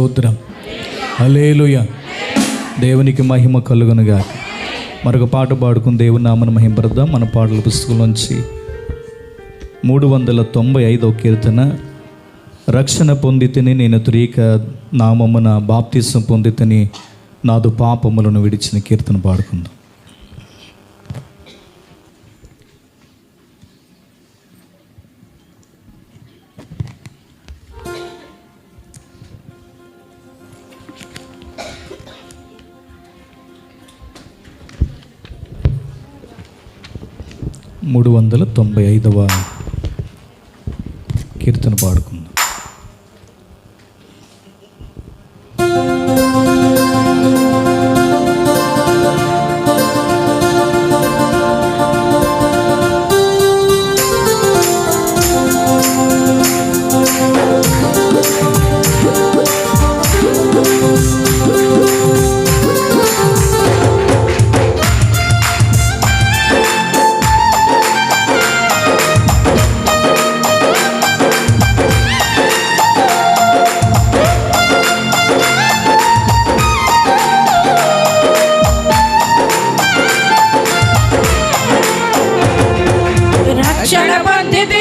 స్తోత్రం. అలేలుయ దేవునికి మహిమ కలుగునుగా మరొక పాట పాడుకుని దేవుని నామను మహింపరదాం మన పాటల పుస్తకంలోంచి మూడు వందల తొంభై ఐదో కీర్తన రక్షణ పొందితిని నేను త్రీక నామమున బాప్తిసం పొందితని నాదు పాపములను విడిచిన కీర్తన పాడుకుందాం. మూడు వందల తొంభై ఐదవ కీర్తన పాడుకుందాం. শোষণপন্থীদের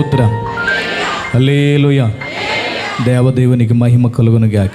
స్తోత్రం. హలేలుయ దేవదేవునికి మహిమ కలుగును గాక